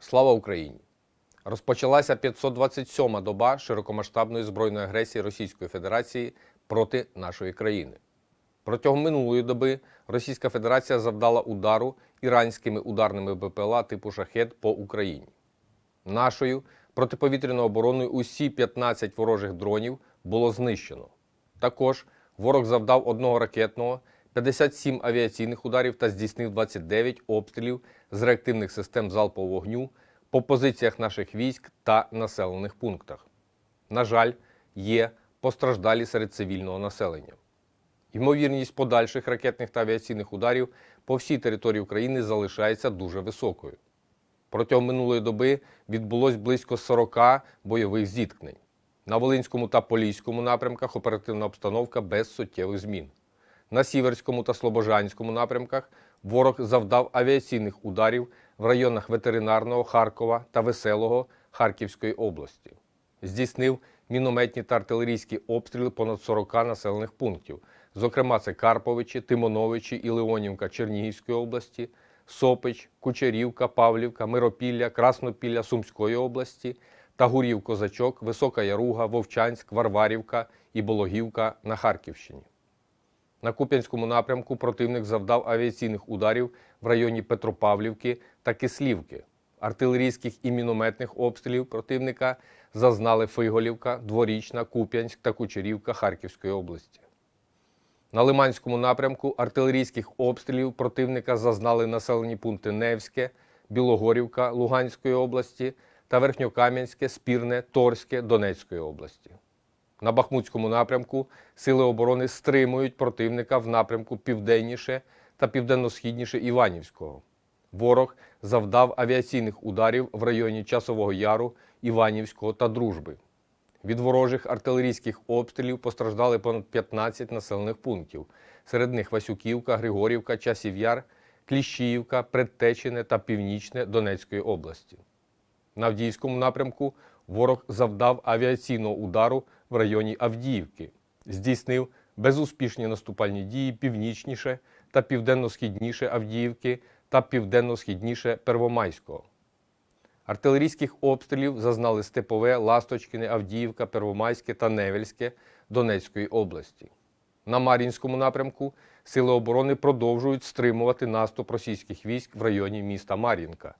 Слава Україні! Розпочалася 527-ма доба широкомасштабної збройної агресії Російської Федерації проти нашої країни. Протягом минулої доби Російська Федерація завдала удару іранськими ударними БПЛА типу шахет по Україні. Нашою протиповітряною обороною усі 15 ворожих дронів було знищено. Також ворог завдав одного ракетного, 57 авіаційних ударів та здійснив 29 обстрілів з реактивних систем залпового вогню по позиціях наших військ та населених пунктах. На жаль, є постраждалі серед цивільного населення. Ймовірність подальших ракетних та авіаційних ударів по всій території України залишається дуже високою. Протягом минулої доби відбулось близько 40 бойових зіткнень. На Волинському та Поліському напрямках оперативна обстановка без суттєвих змін. На Сіверському та Слобожанському напрямках ворог завдав авіаційних ударів в районах ветеринарного Харкова та Веселого Харківської області. Здійснив мінометні та артилерійські обстріли понад 40 населених пунктів. Зокрема, це Карповичі, Тимоновичі і Леонівка Чернігівської області, Сопич, Кучерівка, Павлівка, Миропілля, Краснопілля Сумської області, Тагурів Козачок, Висока Яруга, Вовчанськ, Варварівка і Бологівка на Харківщині. На Куп'янському напрямку противник завдав авіаційних ударів в районі Петропавлівки та Кислівки. Артилерійських і мінометних обстрілів противника зазнали Фиголівка, Дворічна, Куп'янськ та Кучерівка Харківської області. На Лиманському напрямку артилерійських обстрілів противника зазнали населені пункти Невське, Білогорівка Луганської області та Верхньокам'янське, Спірне, Торське Донецької області. На Бахмутському напрямку сили оборони стримують противника в напрямку південніше та південно-східніше Іванівського. Ворог завдав авіаційних ударів в районі Часового Яру, Іванівського та Дружби. Від ворожих артилерійських обстрілів постраждали понад 15 населених пунктів. Серед них Васюківка, Григорівка, Часів Яр, Кліщіївка, Предтечине та Північне Донецької області. На Авдіївському напрямку ворог завдав авіаційного удару в районі Авдіївки, здійснив безуспішні наступальні дії північніше та південно-східніше Авдіївки та південно-східніше Первомайського. Артилерійських обстрілів зазнали Степове, Ласточкине, Авдіївка, Первомайське та Невельське Донецької області. На Мар'їнському напрямку сили оборони продовжують стримувати наступ російських військ в районі міста Мар'їнка.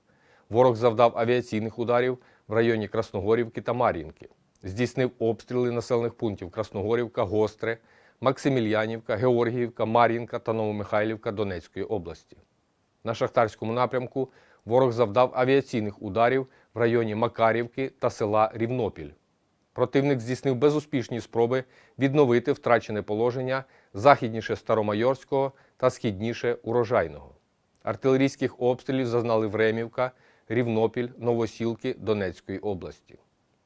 Ворог завдав авіаційних ударів в районі Красногорівки та Мар'їнки. Здійснив обстріли населених пунктів Красногорівка, Гостре, Максимільянівка, Георгіївка, Мар'їнка та Новомихайлівка Донецької області. На Шахтарському напрямку ворог завдав авіаційних ударів в районі Макарівки та села Рівнопіль. Противник здійснив безуспішні спроби відновити втрачене положення західніше Старомайорського та східніше Урожайного. Артилерійських обстрілів зазнали Времівка, Рівнопіль, Новосілки Донецької області.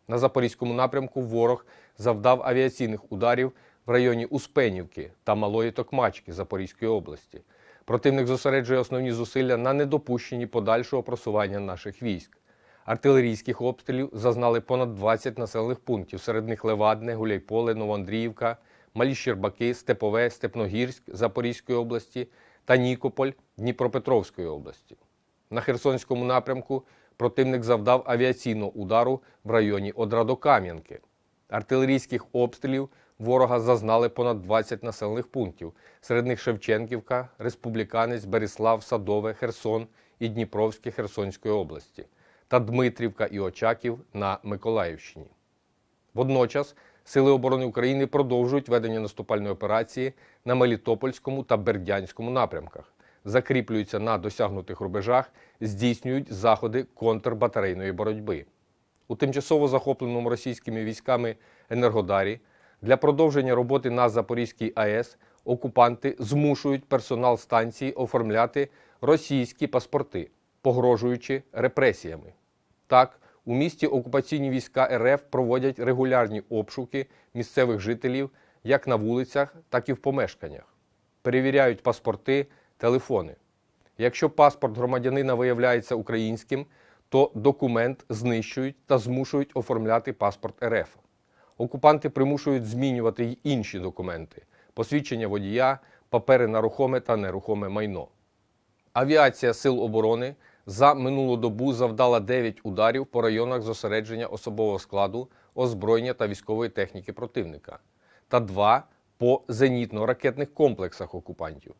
На Запорізькому напрямку ворог завдав авіаційних ударів в районі Успенівки та Малої Токмачки Запорізької області. Противник зосереджує основні зусилля на недопущенні подальшого просування наших військ. Артилерійських обстрілів зазнали понад 20 населених пунктів, серед них Левадне, Гуляйполе, Новоандріївка, Малі Щербаки, Степове, Степногірськ Запорізької області та Нікополь Дніпропетровської області. На Херсонському напрямку противник завдав авіаційного удару в районі Одрадокам'янки. Артилерійських обстрілів ворога зазнали понад 20 населених пунктів, серед них Шевченківка, Республіканець, Беріслав, Садове, Херсон і Дніпровське Херсонської області та Дмитрівка і Очаків на Миколаївщині. Водночас Сили оборони України продовжують ведення наступальної операції на Мелітопольському та Бердянському напрямках, закріплюються на досягнутих рубежах, здійснюють заходи контрбатарейної боротьби. У тимчасово захопленому російськими військами Енергодарі для продовження роботи на Запорізькій АЕС окупанти змушують персонал станції оформляти російські паспорти, погрожуючи репресіями. Так, у місті окупаційні війська РФ проводять регулярні обшуки місцевих жителів як на вулицях, так і в помешканнях. Перевіряють паспорти, телефони. Якщо паспорт громадянина виявляється українським, то документ знищують та змушують оформляти паспорт РФ. Окупанти примушують змінювати й інші документи: посвідчення водія, папери на рухоме та нерухоме майно. Авіація Сил оборони за минулу добу завдала 9 ударів по районах зосередження особового складу, озброєння та військової техніки противника та 2 по зенітно-ракетних комплексах окупантів.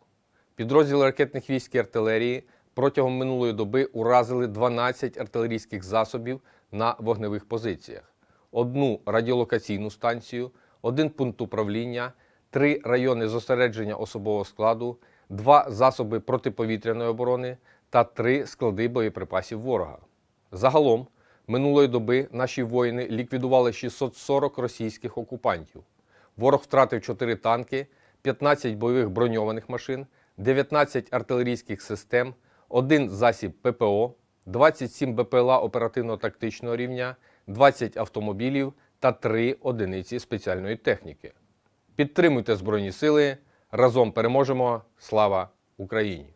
Підрозділи ракетних військ і артилерії протягом минулої доби уразили 12 артилерійських засобів на вогневих позиціях, одну радіолокаційну станцію, один пункт управління, три райони зосередження особового складу, два засоби протиповітряної оборони та три склади боєприпасів ворога. Загалом минулої доби наші воїни ліквідували 640 російських окупантів. Ворог втратив 4 танки, 15 бойових броньованих машин, 19 артилерійських систем, 1 засіб ППО, 27 БПЛА оперативно-тактичного рівня, 20 автомобілів та 3 одиниці спеціальної техніки. Підтримуйте Збройні Сили. Разом переможемо. Слава Україні!